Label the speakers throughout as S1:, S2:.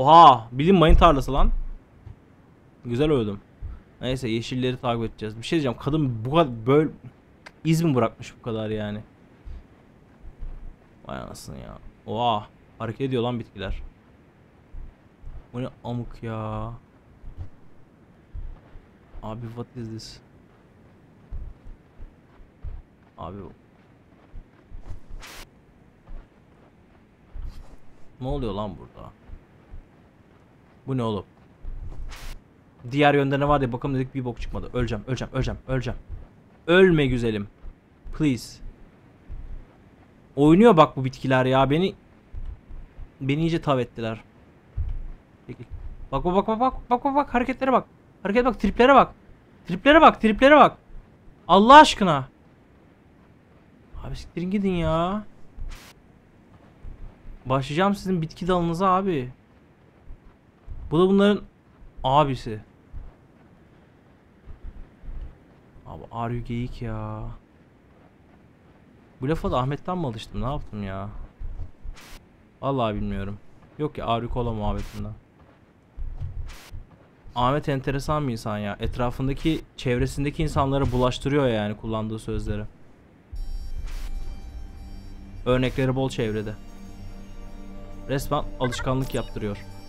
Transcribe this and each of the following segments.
S1: Oha! Bilin mayın tarlası lan. Güzel öldüm. Neyse yeşilleri takip edeceğiz. Bir şey diyeceğim. Kadın bu kadar böyle iz mi bırakmış bu kadar yani? Vay anasını ya. Oha! Hareket ediyor lan bitkiler. Bu ne amık ya. Abi what is this? Abi Ne oluyor lan burada? Bu ne oğlum? Diğer yönde ne var diye bakalım dedik bir bok çıkmadı. Öleceğim, öleceğim, öleceğim, öleceğim. Ölme güzelim. Please. Oynuyor bak bu bitkiler ya. Beni beni iyice tav ettiler. Peki. Bak bak bak bak bak bak bak hareketlere bak. Hareket bak, triplere bak. Triplere bak, triplere bak. Allah aşkına. Abi siktirin gidin ya. Başlayacağım sizin bitki dalınıza abi. Bu da bunların abisi. Abi Aryu geyik ya. Bu lafa da Ahmet'ten mi alıştım? Ne yaptım ya? Vallahi bilmiyorum. Yok ya Aryu kola muhabbetinden. Ahmet enteresan bir insan ya. Etrafındaki, çevresindeki insanlara bulaştırıyor yani kullandığı sözleri. Örnekleri bol çevrede. Resmen alışkanlık yaptırıyor.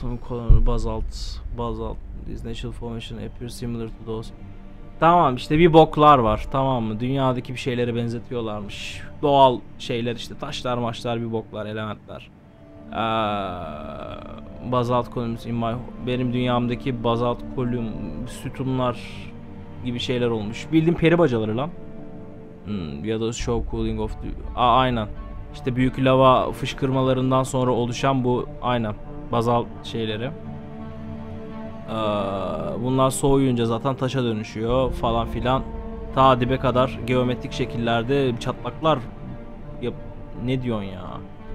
S1: From column basalt, basalt. This natural formation appears similar to those. Tamam işte bir boklar var tamam mı? Dünyadaki bir şeylere benzetiyorlarmış. Doğal şeyler işte taşlar maçlar bir boklar elementler. Uh, bazalt columns in my benim dünyamdaki bazalt kolum sütunlar gibi şeyler olmuş. Bildiğim peri bacaları lan. Hmm, ya da show cooling of the... Aa, aynen. İşte büyük lava fışkırmalarından sonra oluşan bu aynen bazal şeyleri. Ee, bunlar soğuyunca zaten taşa dönüşüyor falan filan. Ta dibe kadar geometrik şekillerde çatlaklar yap ne diyorsun ya?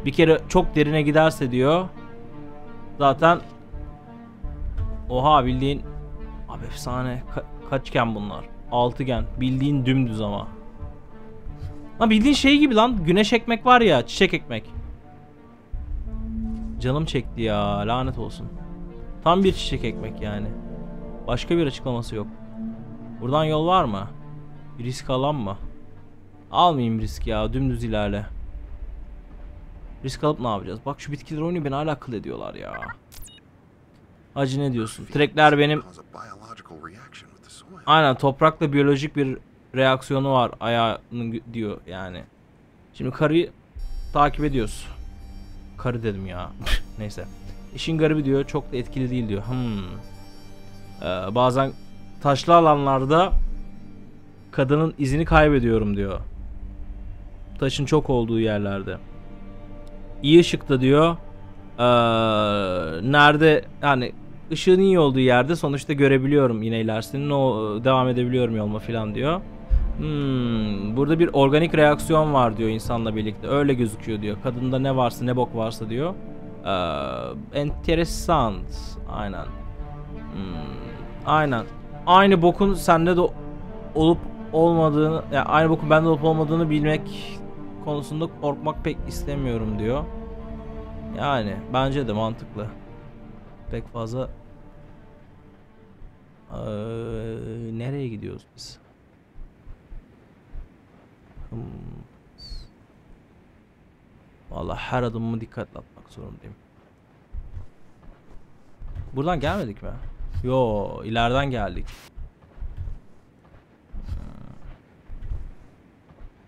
S1: Bir kere çok derine giderse diyor. Zaten Oha bildiğin abi efsane Ka kaçgen bunlar? Altıgen. Bildiğin dümdüz ama. Lan bildiğin şey gibi lan. Güneş ekmek var ya. Çiçek ekmek. Canım çekti ya. Lanet olsun. Tam bir çiçek ekmek yani. Başka bir açıklaması yok. Buradan yol var mı? Bir risk alan mı? Almayayım risk ya. Dümdüz ilerle. Risk alıp ne yapacağız? Bak şu bitkiler oynuyor beni hala akıl ediyorlar ya. Hacı ne diyorsun? Trekler benim Aynen toprakla biyolojik bir reaksiyonu var ayağının diyor yani. Şimdi karıyı takip ediyoruz. Karı dedim ya. Neyse. İşin garibi diyor çok da etkili değil diyor. Hmm. Ee, bazen taşlı alanlarda kadının izini kaybediyorum diyor. Taşın çok olduğu yerlerde. İyi ışıkta diyor. Ee, nerede yani ışığın iyi olduğu yerde sonuçta görebiliyorum yine ilerisini o devam edebiliyorum yolma falan diyor. Hmm, burada bir organik reaksiyon var diyor insanla birlikte. Öyle gözüküyor diyor. Kadında ne varsa ne bok varsa diyor. Ee, enteresan. Aynen. Hmm, aynen. Aynı bokun sende de olup olmadığını, yani aynı bokun bende olup olmadığını bilmek konusunda korkmak pek istemiyorum diyor. Yani bence de mantıklı. Pek fazla ee, nereye gidiyoruz biz? Hmm. Vallahi her adımımı dikkatle atmak zorundayım. Buradan gelmedik mi? Yo, ileriden geldik. Hmm.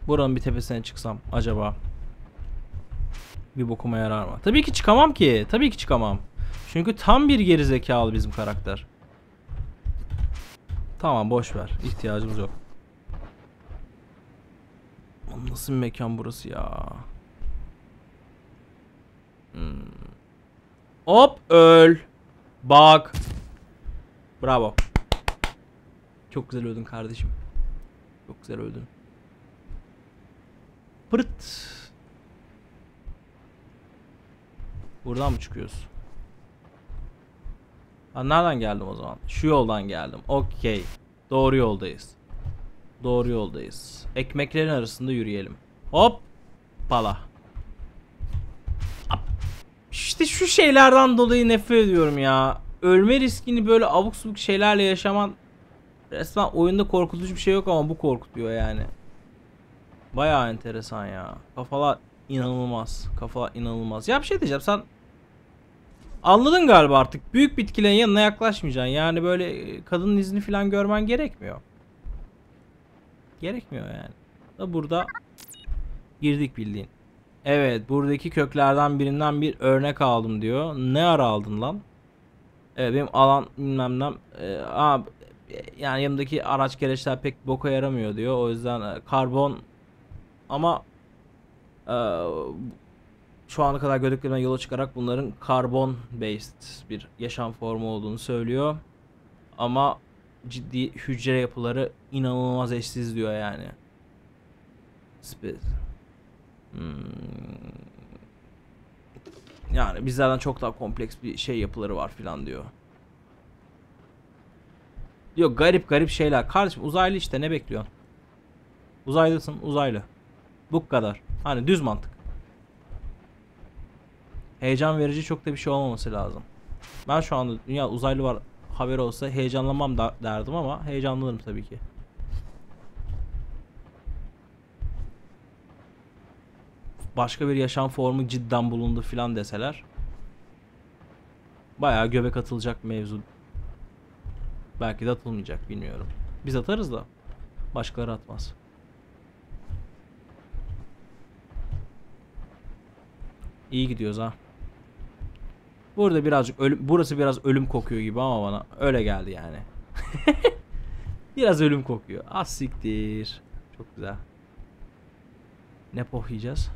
S1: Buranın bir tepesine çıksam acaba bir bokuma yarar mı? Tabii ki çıkamam ki. Tabii ki çıkamam. Çünkü tam bir geri zekalı bizim karakter. Tamam boş ver. İhtiyacımız yok. Nasıl bir mekan burası ya? Hmm. Hop öl. Bak. Bravo. Çok güzel öldün kardeşim. Çok güzel öldün. Pırt. Buradan mı çıkıyoruz? Ha, nereden geldim o zaman? Şu yoldan geldim. Okey. Doğru yoldayız. Doğru yoldayız. Ekmeklerin arasında yürüyelim. Hop. Pala. işte şu şeylerden dolayı nefret ediyorum ya. Ölme riskini böyle abuk subuk şeylerle yaşaman resmen oyunda korkutucu bir şey yok ama bu korkutuyor yani. Bayağı enteresan ya. Kafalar inanılmaz. Kafalar inanılmaz. Ya bir şey diyeceğim sen anladın galiba artık. Büyük bitkilerin yanına yaklaşmayacaksın. Yani böyle e, kadının izini falan görmen gerekmiyor. Gerekmiyor yani. Da burada girdik bildiğin. Evet buradaki köklerden birinden bir örnek aldım diyor. Ne ara aldın lan? Evet benim alan bilmem ne. Aa, yani yanımdaki araç gereçler pek boka yaramıyor diyor. O yüzden e, karbon ama e, şu ana kadar gördüklerime yola çıkarak bunların karbon based bir yaşam formu olduğunu söylüyor. Ama ciddi hücre yapıları inanılmaz eşsiz diyor yani. Spe- Hmm. Yani bizlerden çok daha kompleks bir şey yapıları var filan diyor. Yok garip garip şeyler. Kardeşim uzaylı işte ne bekliyorsun? Uzaylısın uzaylı. Bu kadar. Hani düz mantık. Heyecan verici çok da bir şey olmaması lazım. Ben şu anda dünya uzaylı var haberi olsa heyecanlanmam da derdim ama heyecanlanırım tabii ki. Başka bir yaşam formu cidden bulundu filan deseler bayağı göbek atılacak mevzu. Belki de atılmayacak bilmiyorum. Biz atarız da başkaları atmaz. İyi gidiyoruz ha. Burada birazcık ölüm, burası biraz ölüm kokuyor gibi ama bana öyle geldi yani. biraz ölüm kokuyor. Az siktir. Çok güzel. Ne poh yiyeceğiz?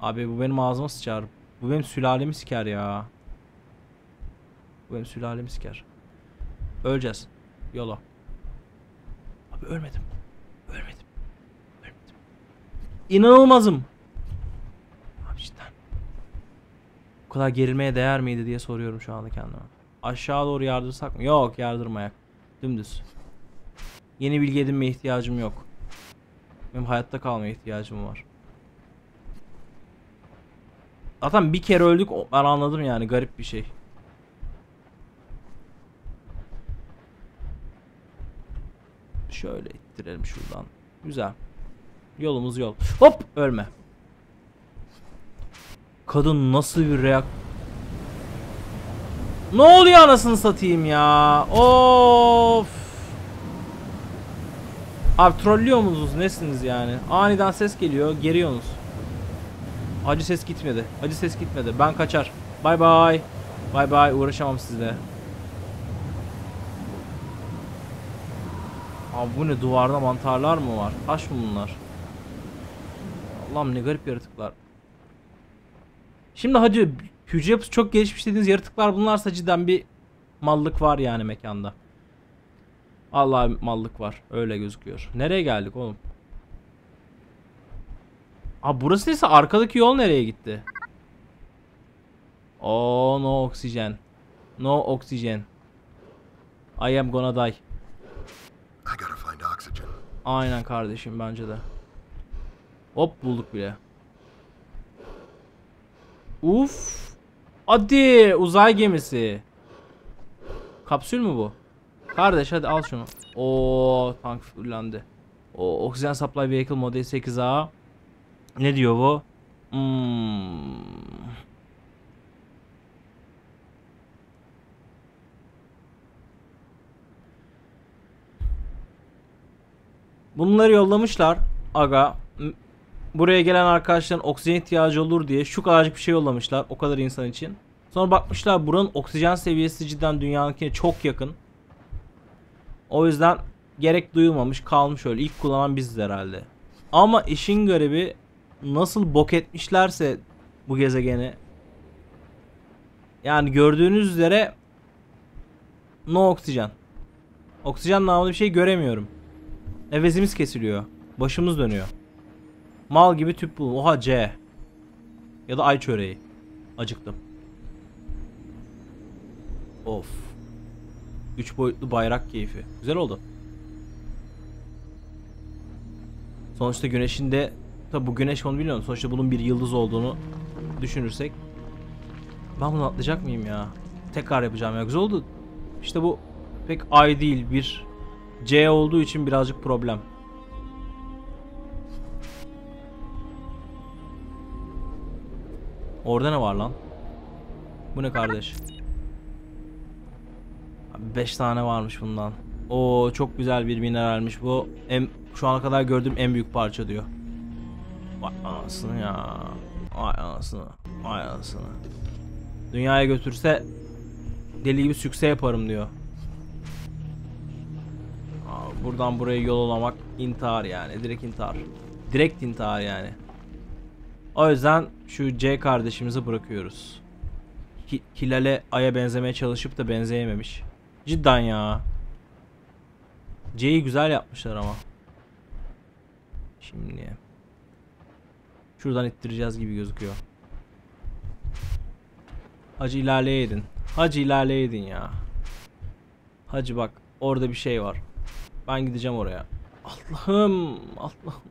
S1: Abi bu benim ağzıma sıçar. Bu benim sülalemi siker ya. Bu benim sülalemi siker. Öleceğiz. Yola. Abi ölmedim. Ölmedim. Ölmedim. İnanılmazım. Abi cidden. Bu kadar gerilmeye değer miydi diye soruyorum şu anda kendime. Aşağı doğru yardırsak mı? Yok yardırmayak. Dümdüz. Yeni bilgi edinmeye ihtiyacım yok. Benim hayatta kalmaya ihtiyacım var. Zaten bir kere öldük ben anladım yani garip bir şey. Şöyle ittirelim şuradan. Güzel. Yolumuz yol. Hop ölme. Kadın nasıl bir reak... Ne oluyor anasını satayım ya? Of. Abi trollüyor musunuz? Nesiniz yani? Aniden ses geliyor, geriyorsunuz. Acı ses gitmedi. Acı ses gitmedi. Ben kaçar. Bay bay. Bay bay. Uğraşamam sizle. Abi bu ne? Duvarda mantarlar mı var? Taş mı bunlar? Allah'ım ne garip yaratıklar. Şimdi hacı hücre yapısı çok gelişmiş dediğiniz yaratıklar bunlarsa cidden bir mallık var yani mekanda. Allah mallık var. Öyle gözüküyor. Nereye geldik oğlum? Abi burası neyse arkadaki yol nereye gitti? Oh no oksijen. No oksijen. I am gonna die. Aynen kardeşim bence de. Hop bulduk bile. Uf. Hadi uzay gemisi. Kapsül mü bu? Kardeş hadi al şunu. Oo tank fullendi. O oksijen supply vehicle model 8A. Ne diyor bu? Hmm. Bunları yollamışlar. Aga. Buraya gelen arkadaşların oksijen ihtiyacı olur diye şu kadarcık bir şey yollamışlar. O kadar insan için. Sonra bakmışlar buranın oksijen seviyesi cidden dünyanınkine çok yakın. O yüzden gerek duyulmamış kalmış öyle. İlk kullanan biziz herhalde. Ama işin garibi nasıl bok etmişlerse bu gezegeni. Yani gördüğünüz üzere no oksijen. Oksijen namlı bir şey göremiyorum. Nefesimiz kesiliyor. Başımız dönüyor. Mal gibi tüp bul. Oha C. Ya da ay çöreği. Acıktım. Of. Üç boyutlu bayrak keyfi. Güzel oldu. Sonuçta güneşin de tabi bu güneş onu biliyorum. Sonuçta bunun bir yıldız olduğunu düşünürsek ben bunu atlayacak mıyım ya? Tekrar yapacağım ya. Güzel oldu. İşte bu pek I değil bir C olduğu için birazcık problem. Orada ne var lan? Bu ne kardeş? 5 tane varmış bundan. Oo çok güzel bir mineralmiş bu. En, şu ana kadar gördüğüm en büyük parça diyor. Vay anasını ya. Vay anasını. Vay anasını. Dünyaya götürse deli gibi sükse yaparım diyor. Aa, buradan buraya yol olamak intihar yani. Direkt intihar. Direkt intihar yani. O yüzden şu C kardeşimizi bırakıyoruz. Hi- Hilal'e Ay'a benzemeye çalışıp da benzeyememiş. Cidden ya. C'yi güzel yapmışlar ama. Şimdi. Şuradan ittireceğiz gibi gözüküyor. Hacı ilerleyeydin. Hacı ilerleyeydin ya. Hacı bak orada bir şey var. Ben gideceğim oraya. Allah'ım Allah'ım.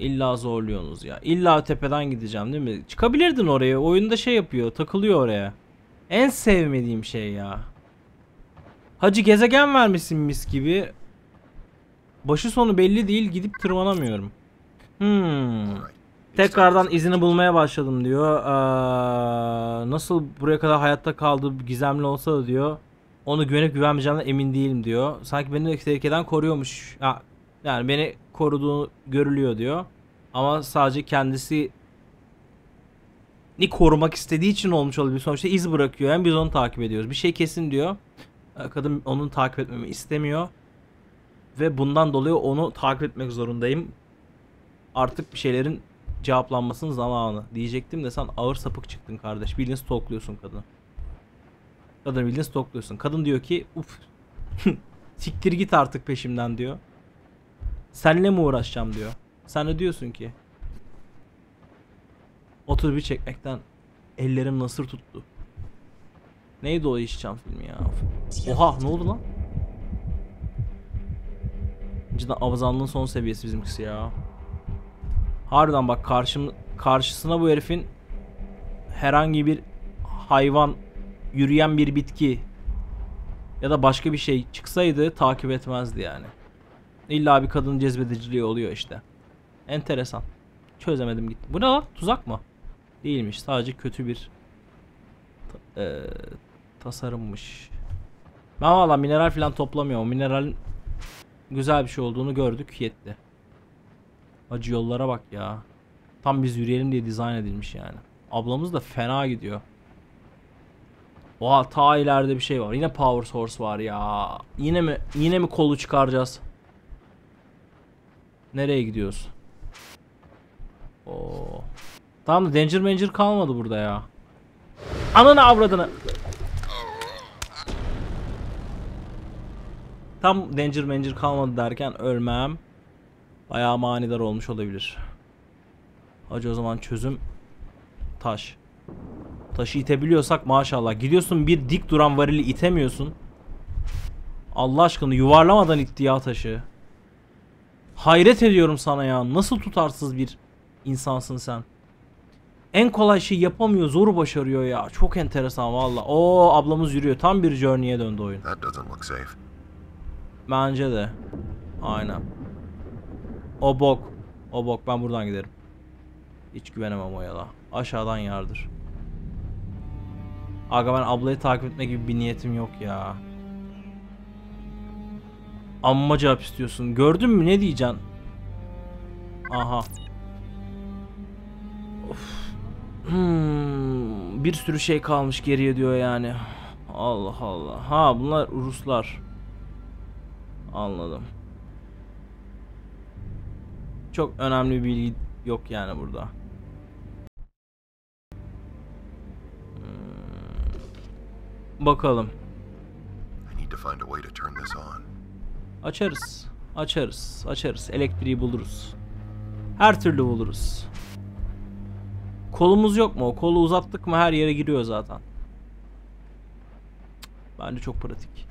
S1: İlla zorluyorsunuz ya. İlla tepeden gideceğim değil mi? Çıkabilirdin oraya. Oyunda şey yapıyor. Takılıyor oraya. En sevmediğim şey ya. Hacı gezegen vermişsin mis gibi. Başı sonu belli değil. Gidip tırmanamıyorum. Hmm. Tekrardan izini bulmaya başladım diyor. Ee, nasıl buraya kadar hayatta kaldı gizemli olsa da diyor. Onu güvenip güvenmeyeceğimden emin değilim diyor. Sanki beni tehlikeden koruyormuş. Ha, yani beni koruduğu görülüyor diyor. Ama sadece kendisi ni korumak istediği için olmuş olabilir. Sonuçta iz bırakıyor. Yani biz onu takip ediyoruz. Bir şey kesin diyor. Ee, Kadın onu takip etmemi istemiyor. Ve bundan dolayı onu takip etmek zorundayım. Artık bir şeylerin cevaplanmasının zamanı diyecektim de sen ağır sapık çıktın kardeş. Bildiğin stalkluyorsun kadını. Kadın bildiğin stalkluyorsun. Kadın diyor ki uf siktir git artık peşimden diyor. Seninle mi uğraşacağım diyor. Sen de diyorsun ki 31 çekmekten ellerim nasır tuttu. Neydi o işçam filmi ya? Oha ne oldu lan? Cidden abazanlığın son seviyesi bizimkisi ya. Harbiden bak karşım karşısına bu herifin herhangi bir hayvan, yürüyen bir bitki ya da başka bir şey çıksaydı takip etmezdi yani. İlla bir kadın cezbediciliği oluyor işte. Enteresan. Çözemedim gitti. Bu ne lan? Tuzak mı? Değilmiş. Sadece kötü bir ta- eee, tasarımmış. Ben valla mineral falan toplamıyorum. Mineralin güzel bir şey olduğunu gördük. Yetti. Acı yollara bak ya. Tam biz yürüyelim diye dizayn edilmiş yani. Ablamız da fena gidiyor. Oha ta ileride bir şey var. Yine power source var ya. Yine mi yine mi kolu çıkaracağız? Nereye gidiyoruz? Oo. Tamam da danger manger kalmadı burada ya. Ananı avradını. Tam danger manger kalmadı derken ölmem. Bayağı manidar olmuş olabilir. Hacı o zaman çözüm taş. Taşı itebiliyorsak maşallah. Gidiyorsun bir dik duran varili itemiyorsun. Allah aşkına yuvarlamadan itti ya taşı. Hayret ediyorum sana ya. Nasıl tutarsız bir insansın sen. En kolay şey yapamıyor, zoru başarıyor ya. Çok enteresan valla. Oo ablamız yürüyor. Tam bir journey'e döndü oyun. Bence de. Aynen. O bok. O bok ben buradan giderim. Hiç güvenemem o yala. Aşağıdan yardır. Aga ben ablayı takip etme gibi bir niyetim yok ya. Amma cevap istiyorsun. Gördün mü ne diyeceksin? Aha. Of. Hmm, bir sürü şey kalmış geriye diyor yani. Allah Allah. Ha bunlar Ruslar. Anladım. Çok önemli bir bilgi yok yani burada. Hmm. Bakalım.
S2: I need to find a way to turn this on.
S1: Açarız. Açarız. Açarız. Elektriği buluruz. Her türlü buluruz. Kolumuz yok mu? O kolu uzattık mı her yere giriyor zaten. Bence çok pratik.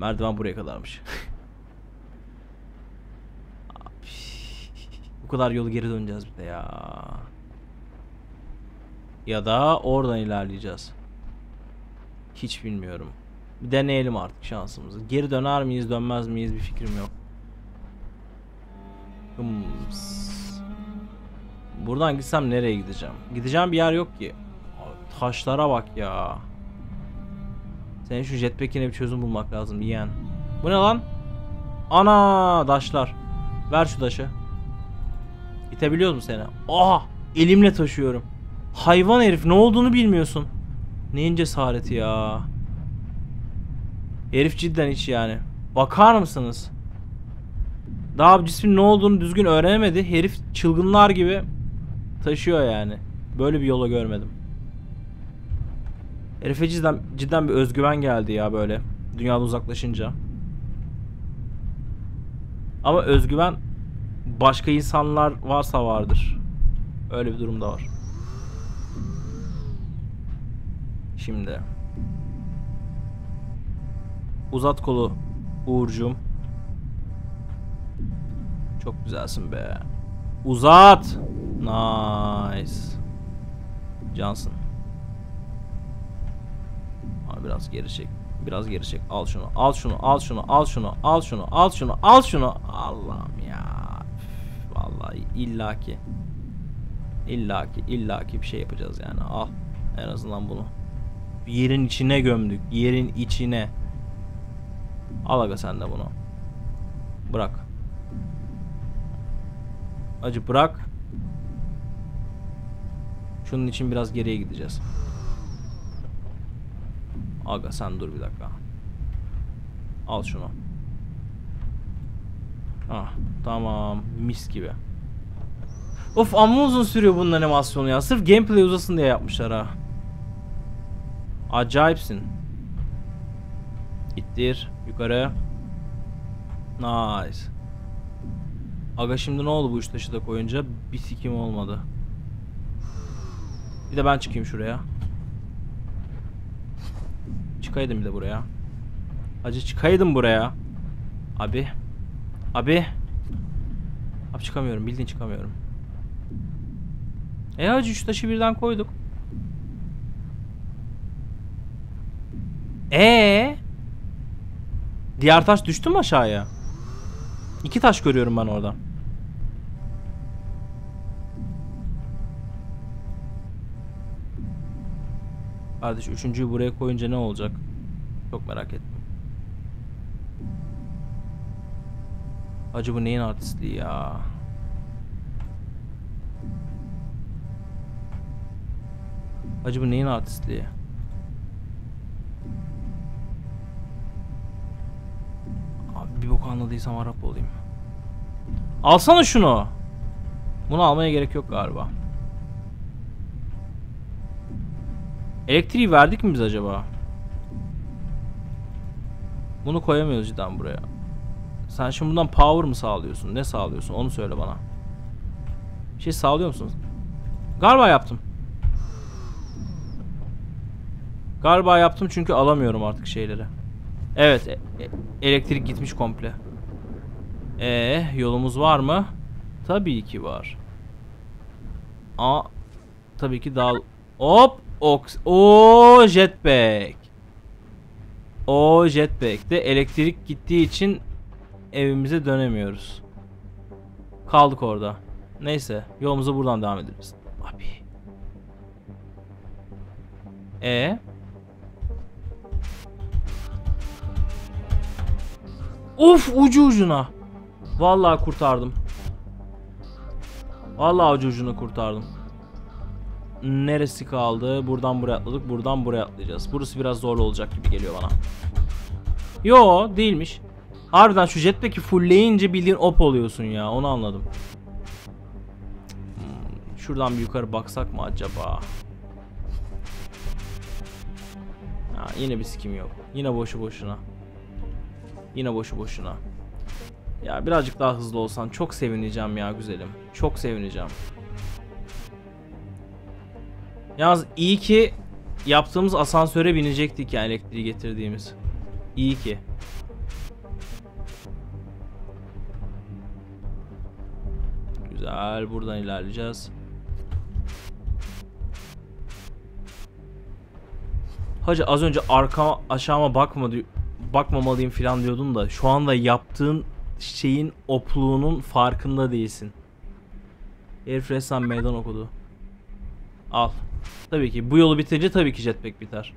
S1: Merdiven buraya kadarmış. Bu kadar yolu geri döneceğiz bir de ya. Ya da oradan ilerleyeceğiz. Hiç bilmiyorum. Bir deneyelim artık şansımızı. Geri döner miyiz dönmez miyiz bir fikrim yok. Hıms. Buradan gitsem nereye gideceğim? Gideceğim bir yer yok ki. Taşlara bak ya. Senin şu jetpack'ine bir çözüm bulmak lazım yeğen. Bu ne lan? Ana daşlar. Ver şu taşı. İtebiliyor mu seni? Aha! Elimle taşıyorum. Hayvan herif ne olduğunu bilmiyorsun. Neyin cesareti ya? Herif cidden hiç yani. Bakar mısınız? Daha cismin ne olduğunu düzgün öğrenemedi. Herif çılgınlar gibi taşıyor yani. Böyle bir yola görmedim. Herife cidden, cidden bir özgüven geldi ya böyle. Dünyadan uzaklaşınca. Ama özgüven başka insanlar varsa vardır. Öyle bir durum da var. Şimdi. Uzat kolu Uğurcuğum. Çok güzelsin be. Uzat. Nice. Cansın. Biraz geri çek. Biraz geri çek. Al şunu. Al şunu. Al şunu. Al şunu. Al şunu. Al şunu. Al şunu. Allah'ım ya. Vallahi illaki. İllaki illaki bir şey yapacağız yani. Al. En azından bunu. Yerin içine gömdük. Yerin içine. Al aga sen de bunu. Bırak. Acı bırak. Şunun için biraz geriye gideceğiz. Aga sen dur bir dakika. Al şunu. Ah tamam mis gibi. Of amma uzun sürüyor bunun animasyonu ya. Sırf gameplay uzasın diye yapmışlar ha. Acayipsin. İttir yukarı. Nice. Aga şimdi ne oldu bu üç taşı da koyunca? Bir sikim olmadı. Bir de ben çıkayım şuraya. Çıkaydım bir de buraya. Hacı çıkaydım buraya. Abi. Abi. Abi çıkamıyorum. Bildiğin çıkamıyorum. E hacı üç taşı birden koyduk. E Diğer taş düştü mü aşağıya? İki taş görüyorum ben orada. Kardeş üçüncüyü buraya koyunca ne olacak? Çok merak ettim. Acı bu neyin artistliği ya? Acı bu neyin artistliği? Bir bok anladıysam Arap olayım. Alsana şunu. Bunu almaya gerek yok galiba. Elektriği verdik mi biz acaba? Bunu koyamıyoruz cidden buraya. Sen şimdi bundan power mı sağlıyorsun? Ne sağlıyorsun? Onu söyle bana. Bir şey sağlıyor musun? Galiba yaptım. Galiba yaptım çünkü alamıyorum artık şeyleri. Evet, e- e- elektrik gitmiş komple. Ee, yolumuz var mı? Tabii ki var. Aa, tabii ki dal. Hop, oks. O jetpack. O jetpack'te elektrik gittiği için evimize dönemiyoruz. Kaldık orada. Neyse, yolumuza buradan devam ederiz. Abi. E Of ucu ucuna. Vallahi kurtardım. Vallahi ucu ucuna kurtardım. Neresi kaldı? Buradan buraya atladık. Buradan buraya atlayacağız. Burası biraz zorlu olacak gibi geliyor bana. Yo değilmiş. Harbiden şu jetpack'i fullleyince bildiğin op oluyorsun ya. Onu anladım. Hmm, şuradan bir yukarı baksak mı acaba? Ha, yine bir sikim yok. Yine boşu boşuna. Yine boşu boşuna. Ya birazcık daha hızlı olsan çok sevineceğim ya güzelim. Çok sevineceğim. Yalnız iyi ki yaptığımız asansöre binecektik yani elektriği getirdiğimiz. İyi ki. Güzel. Buradan ilerleyeceğiz. Hacı az önce arkama aşağıma bakma diyor, bakmamalıyım falan diyordun da şu anda yaptığın şeyin opluğunun farkında değilsin. Herif resmen meydan okudu. Al. Tabii ki bu yolu bitirince tabii ki jetpack biter.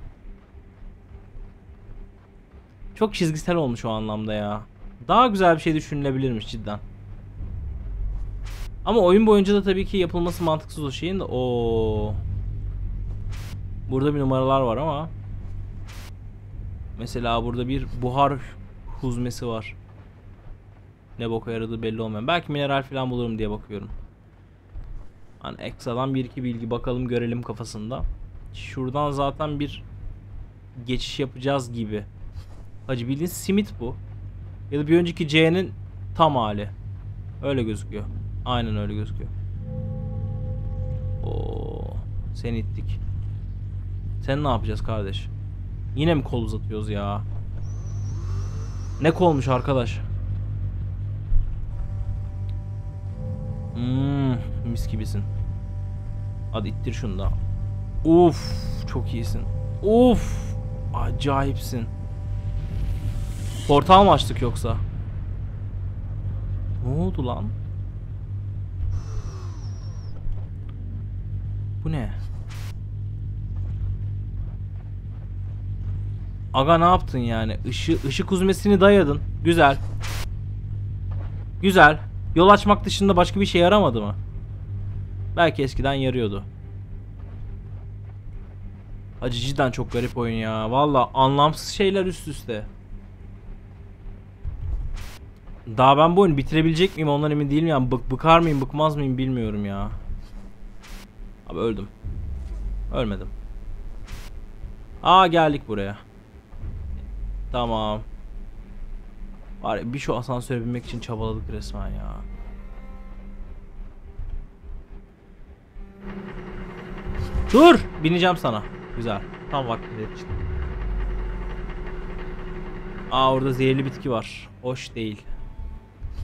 S1: Çok çizgisel olmuş o anlamda ya. Daha güzel bir şey düşünülebilirmiş cidden. Ama oyun boyunca da tabii ki yapılması mantıksız o şeyin de o. Burada bir numaralar var ama mesela burada bir buhar huzmesi var. Ne boka yaradığı belli olmayan. Belki mineral falan bulurum diye bakıyorum. Hani ekstradan bir iki bilgi bakalım görelim kafasında. Şuradan zaten bir geçiş yapacağız gibi. Hacı bildiğin simit bu. Ya da bir önceki C'nin tam hali. Öyle gözüküyor. Aynen öyle gözüküyor. Oo, sen ittik. Sen ne yapacağız kardeş? Yine mi kol uzatıyoruz ya? Ne kolmuş arkadaş? Hmm, mis gibisin. Hadi ittir şunu da. Uf, çok iyisin. Uf, acayipsin. Portal mı açtık yoksa? Ne oldu lan? Bu ne? Aga ne yaptın yani? Işı, ışık uzmesini dayadın. Güzel. Güzel. Yol açmak dışında başka bir şey yaramadı mı? Belki eskiden yarıyordu. Hacı cidden çok garip oyun ya. Valla anlamsız şeyler üst üste. Daha ben bu oyunu bitirebilecek miyim ondan emin değilim yani. Bık, bıkar mıyım bıkmaz mıyım bilmiyorum ya. Abi öldüm. Ölmedim. Aa geldik buraya. Tamam. Var bir şu asansöre binmek için çabaladık resmen ya. Dur! Bineceğim sana. Güzel. Tam vaktinde yetiştim. Aa orada zehirli bitki var. Hoş değil.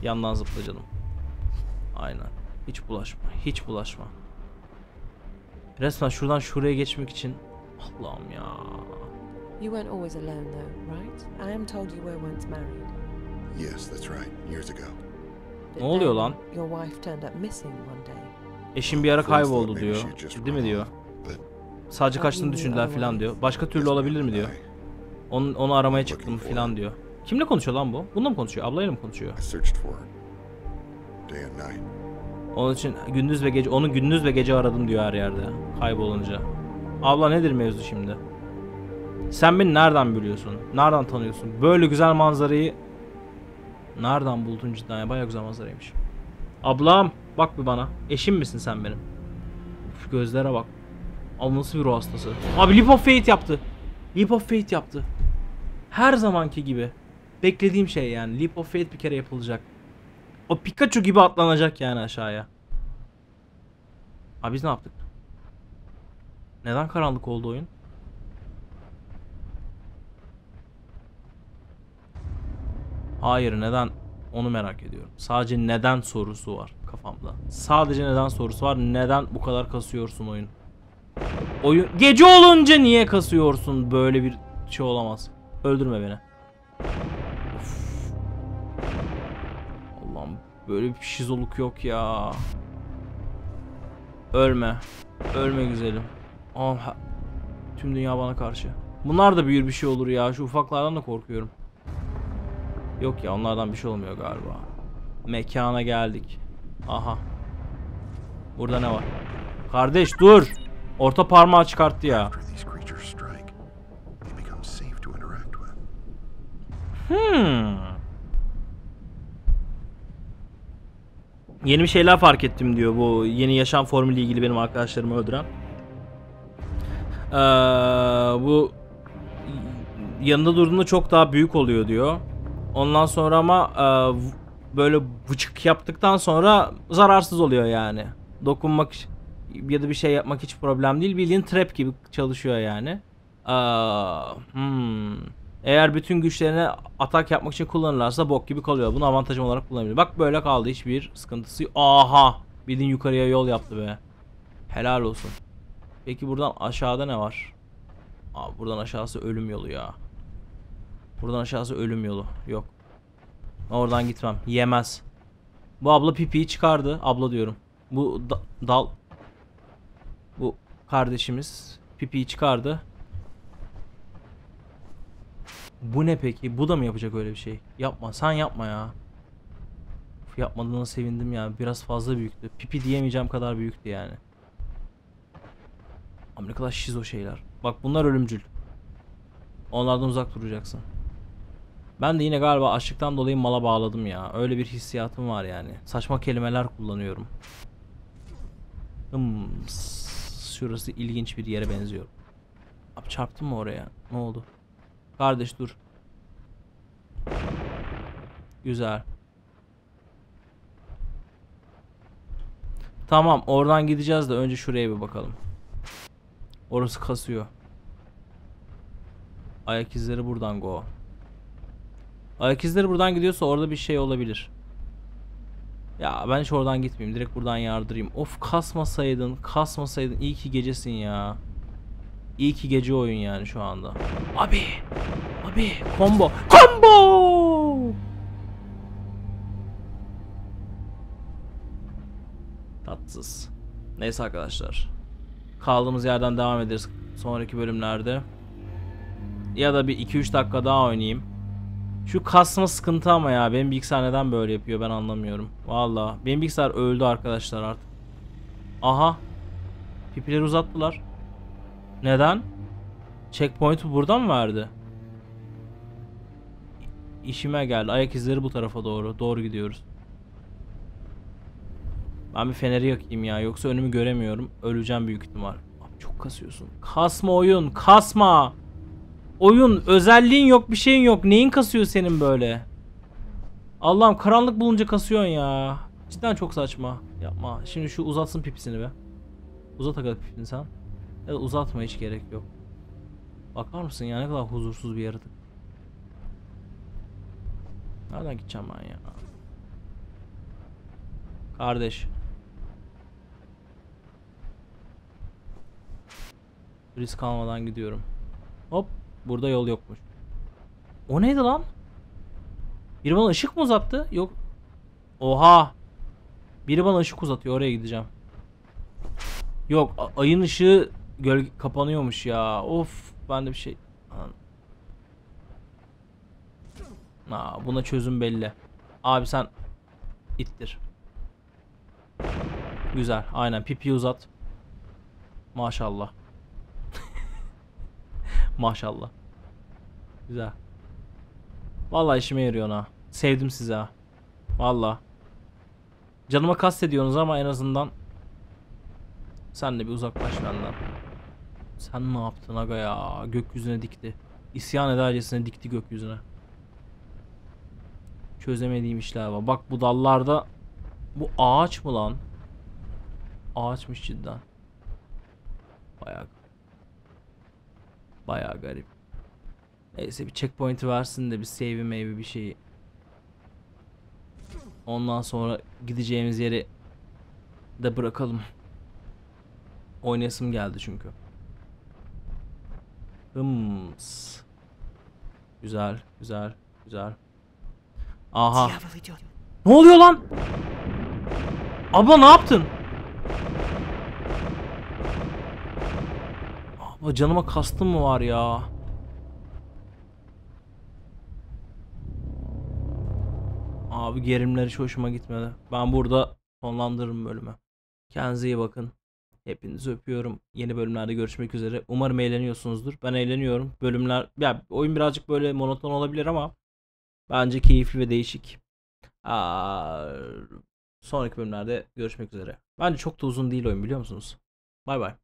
S1: Yandan zıpla canım. Aynen. Hiç bulaşma. Hiç bulaşma. Resmen şuradan şuraya geçmek için Allah'ım ya.
S3: You weren't always alone, though, right? I am told you were once married.
S2: Yes, that's right. Years ago.
S1: Ne oluyor lan?
S3: Your wife turned up missing one day.
S1: Eşim bir ara kayboldu diyor. Değil mi diyor. Sadece kaçtığını düşündüler filan diyor. Başka türlü olabilir mi diyor. Onu, onu aramaya çıktım filan diyor. Kimle konuşuyor lan bu? Bununla mı konuşuyor? Ablayla mı konuşuyor? Onun için gündüz ve gece onu gündüz ve gece aradım diyor her yerde kaybolunca. Abla nedir mevzu şimdi? Sen beni nereden biliyorsun? Nereden tanıyorsun? Böyle güzel manzarayı nereden buldun cidden ya? Bayağı güzel manzaraymış. Ablam bak bir bana. Eşim misin sen benim? Uf, gözlere bak. Abi nasıl bir ruh hastası? Abi Leap of Faith yaptı. Leap of Faith yaptı. Her zamanki gibi. Beklediğim şey yani. Leap of Faith bir kere yapılacak. O Pikachu gibi atlanacak yani aşağıya. Abi biz ne yaptık? Neden karanlık oldu oyun? Hayır neden? Onu merak ediyorum. Sadece neden sorusu var kafamda. Sadece neden sorusu var. Neden bu kadar kasıyorsun oyun? Oyun gece olunca niye kasıyorsun? Böyle bir şey olamaz. Öldürme beni. Allah'ım böyle bir şizoluk yok ya. Ölme. Ölme güzelim. Ha- tüm dünya bana karşı. Bunlar da büyür bir şey olur ya. Şu ufaklardan da korkuyorum. Yok ya onlardan bir şey olmuyor galiba. Mekana geldik. Aha. Burada ne var? Kardeş dur. Orta parmağı çıkarttı ya. Hmm. Yeni bir şeyler fark ettim diyor bu yeni yaşam formülü ilgili benim arkadaşlarımı öldüren. Ee, bu yanında durduğunda çok daha büyük oluyor diyor. Ondan sonra ama e, böyle vıçık yaptıktan sonra zararsız oluyor yani. Dokunmak ya da bir şey yapmak hiç problem değil. Bildiğin trap gibi çalışıyor yani. Aa, hmm. Eğer bütün güçlerini atak yapmak için kullanırlarsa bok gibi kalıyor. Bunu avantajım olarak kullanabilir. Bak böyle kaldı hiçbir sıkıntısı. Aha. Bildiğin yukarıya yol yaptı be. Helal olsun. Peki buradan aşağıda ne var? Abi buradan aşağısı ölüm yolu ya. Buradan aşağısı ölüm yolu. Yok. Oradan gitmem. Yemez. Bu abla pipiyi çıkardı. Abla diyorum. Bu da- dal bu kardeşimiz pipiyi çıkardı. Bu ne peki? Bu da mı yapacak öyle bir şey? Yapma. Sen yapma ya. Uf, yapmadığına sevindim ya. Biraz fazla büyüktü. Pipi diyemeyeceğim kadar büyüktü yani. Kadar şizo şeyler. Bak bunlar ölümcül. Onlardan uzak duracaksın. Ben de yine galiba açlıktan dolayı mala bağladım ya. Öyle bir hissiyatım var yani. Saçma kelimeler kullanıyorum. Hmm, şurası ilginç bir yere benziyor. Abi çarptın mı oraya? Ne oldu? Kardeş dur. Güzel. Tamam oradan gideceğiz de önce şuraya bir bakalım. Orası kasıyor. Ayak izleri buradan go. Ayak izleri buradan gidiyorsa orada bir şey olabilir. Ya ben hiç oradan gitmeyeyim. Direkt buradan yardırayım. Of kasmasaydın. Kasmasaydın. İyi ki gecesin ya. İyi ki gece oyun yani şu anda. Abi. Abi. Combo. Combo. Tatsız. Neyse arkadaşlar. Kaldığımız yerden devam ederiz sonraki bölümlerde. Ya da bir 2-3 dakika daha oynayayım. Şu kasma sıkıntı ama ya. Benim bilgisayar neden böyle yapıyor ben anlamıyorum. Valla. Benim bilgisayar öldü arkadaşlar artık. Aha. Pipileri uzattılar. Neden? Checkpoint'u buradan mı verdi? İşime geldi. Ayak izleri bu tarafa doğru. Doğru gidiyoruz. Ben bir feneri yakayım ya. Yoksa önümü göremiyorum. Öleceğim büyük ihtimal. Abi çok kasıyorsun. Kasma oyun. Kasma. Oyun özelliğin yok bir şeyin yok. Neyin kasıyor senin böyle? Allah'ım karanlık bulunca kasıyorsun ya. Cidden çok saçma. Yapma. Şimdi şu uzatsın pipisini be. Uzat aga pipini sen. Ya da uzatma hiç gerek yok. Bakar mısın ya ne kadar huzursuz bir yaratık. Nereden gideceğim ben ya? Kardeş. Risk almadan gidiyorum. Hop. Burada yol yokmuş. O neydi lan? Biri bana ışık mı uzattı? Yok. Oha. Biri bana ışık uzatıyor. Oraya gideceğim. Yok. ayın ışığı gölge kapanıyormuş ya. Of. Ben de bir şey. Aa, buna çözüm belli. Abi sen ittir. Güzel. Aynen. Pipi uzat. Maşallah. Maşallah. Güzel. Vallahi işime yarıyor ha. Sevdim sizi ha. Vallahi. Canıma kastediyorsunuz ama en azından sen de bir uzaklaş benden. Sen ne yaptın aga ya? Gökyüzüne dikti. İsyan edercesine dikti gökyüzüne. Çözemediğim işler var. Bak bu dallarda bu ağaç mı lan? Ağaçmış cidden. Bayağı Bayağı garip. Neyse bir checkpoint'i versin de bir save meyve bir şeyi. Ondan sonra gideceğimiz yeri de bırakalım. Oynayasım geldi çünkü. Hıms. Güzel, güzel, güzel. Aha. Ne oluyor lan? Abla ne yaptın? Abla canıma kastın mı var ya? Abi gerimler hiç hoşuma gitmedi. Ben burada sonlandırırım bölümü. Kendinize iyi bakın. Hepinizi öpüyorum. Yeni bölümlerde görüşmek üzere. Umarım eğleniyorsunuzdur. Ben eğleniyorum. Bölümler ya oyun birazcık böyle monoton olabilir ama bence keyifli ve değişik. Aa, sonraki bölümlerde görüşmek üzere. Bence çok da uzun değil oyun biliyor musunuz? Bay bay.